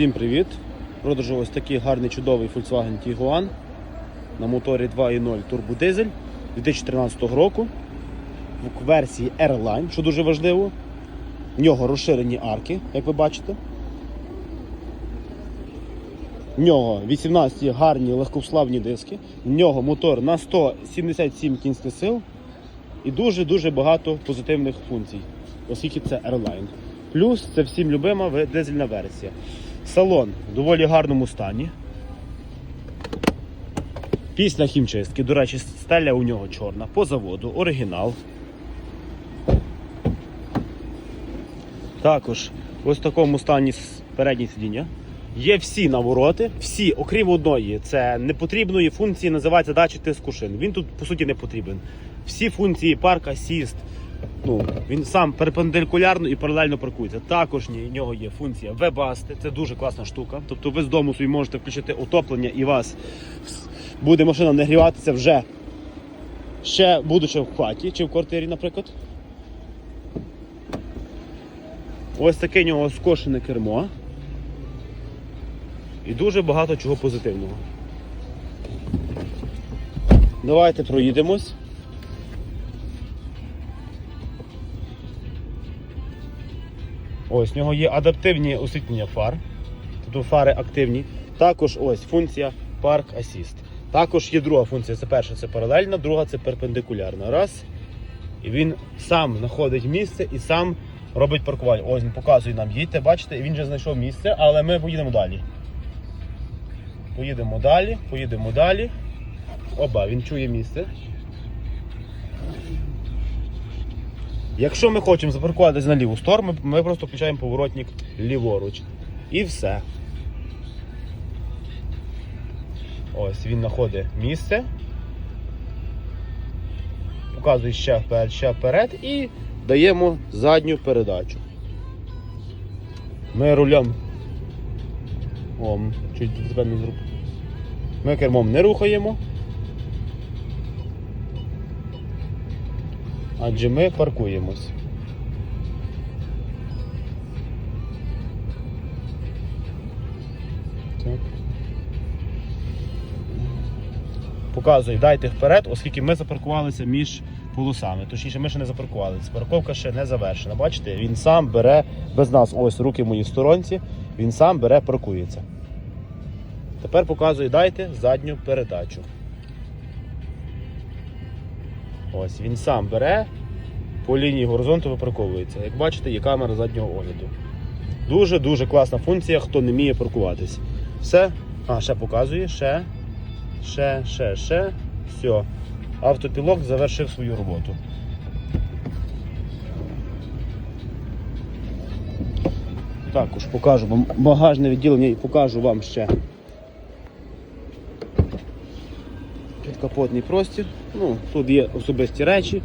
Всім привіт! Продажу ось такий гарний чудовий Volkswagen Tiguan на моторі 2.0 турбодизель 2013 року в версії R-Line, що дуже важливо. В нього розширені арки, як ви бачите. В нього 18 гарні легкославні диски. В нього мотор на 177 кінських сил і дуже-дуже багато позитивних функцій, оскільки це R-Line. Плюс це всім любима дизельна версія. Салон в доволі гарному стані. Після хімчистки, до речі, стеля у нього чорна, по заводу, оригінал. Також ось в такому стані передні сидіння. Є всі навороти, всі, окрім одної, це непотрібної функції, називається датчик тиску шин. Він тут по суті не потрібен. Всі функції парк асіст, ну, він сам перпендикулярно і паралельно паркується. Також в нього є функція вебасти, це дуже класна штука. Тобто ви з дому собі можете включити отоплення і вас буде машина нагріватися вже ще будучи в хаті чи в квартирі, наприклад. Ось таке в нього скошене кермо. І дуже багато чого позитивного. Давайте проїдемось. Ось, в нього є адаптивні освітлення фар. Тобто фари активні. Також ось функція Park Assist. Також є друга функція. Це перша це паралельна, друга це перпендикулярна. Раз. І він сам знаходить місце і сам робить паркування. Ось він показує нам, їдьте, бачите, і він вже знайшов місце, але ми поїдемо далі. Поїдемо далі, поїдемо далі. Оба, він чує місце. Якщо ми хочемо запаркуватися на ліву сторону, ми, просто включаємо поворотник ліворуч. І все. Ось він знаходить місце. Показує ще вперед, ще вперед і даємо задню передачу. Ми рулем. О, чуть тебе не зруб. Ми кермом не рухаємо. Адже ми паркуємось. Так. Показує, дайте вперед, оскільки ми запаркувалися між полосами. Точніше, ми ще не запаркувалися. Парковка ще не завершена. Бачите, він сам бере без нас, ось руки мої сторонці, він сам бере, паркується. Тепер показує, дайте задню передачу. Ось він сам бере, по лінії горизонту випарковується. Як бачите, є камера заднього огляду. Дуже-дуже класна функція, хто не вміє паркуватись. Все. А, ще показує, ще, ще, ще, ще. Все. Автопілот завершив свою роботу. Також покажу вам багажне відділення і покажу вам ще підкапотний простір. Ну, тут є особисті речі.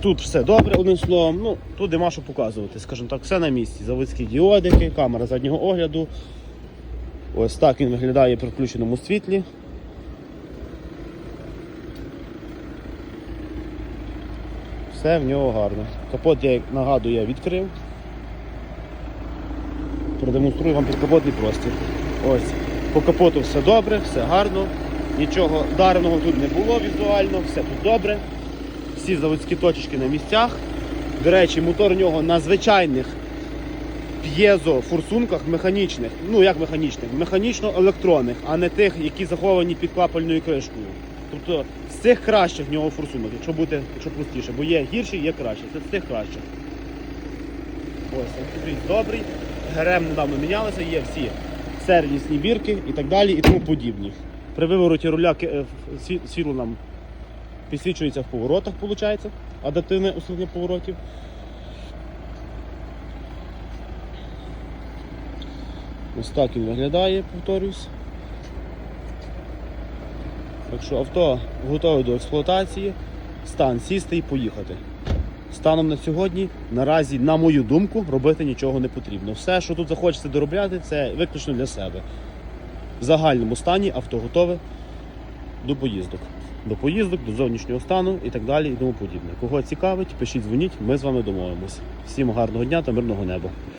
Тут все добре, одним словом. Ну, тут нема що показувати, скажімо так, все на місці. Заводські діодики, камера заднього огляду. Ось так він виглядає при включеному світлі. Все в нього гарно. Капот, я нагадую, я відкрив. Продемонструю вам підкапотний простір. Ось. По капоту все добре, все гарно. Нічого дарного тут не було візуально, все тут добре. Всі заводські точечки на місцях. До речі, мотор у нього на звичайних п'єзо-форсунках механічних. Ну як механічних? Механічно-електронних, а не тих, які заховані під клапальною кришкою. Тобто з цих кращих в нього форсунок, якщо бути, якщо простіше, бо є гірші, є кращі. Це з тих кращих. Ось, автомобіль добрий. ГРМ недавно мінялися, є всі сервісні бірки і так далі, і тому подібні. При вивороті руля е, світло нам підсвічується в поворотах, виходить, адаптивне освітлення поворотів. Ось так він виглядає, повторюсь. Так що авто готове до експлуатації, стан сісти і поїхати. Станом на сьогодні, наразі, на мою думку, робити нічого не потрібно. Все, що тут захочеться доробляти, це виключно для себе. В загальному стані авто готове до поїздок. До поїздок, до зовнішнього стану і так далі, і тому подібне. Кого цікавить, пишіть, дзвоніть, ми з вами домовимося. Всім гарного дня та мирного неба.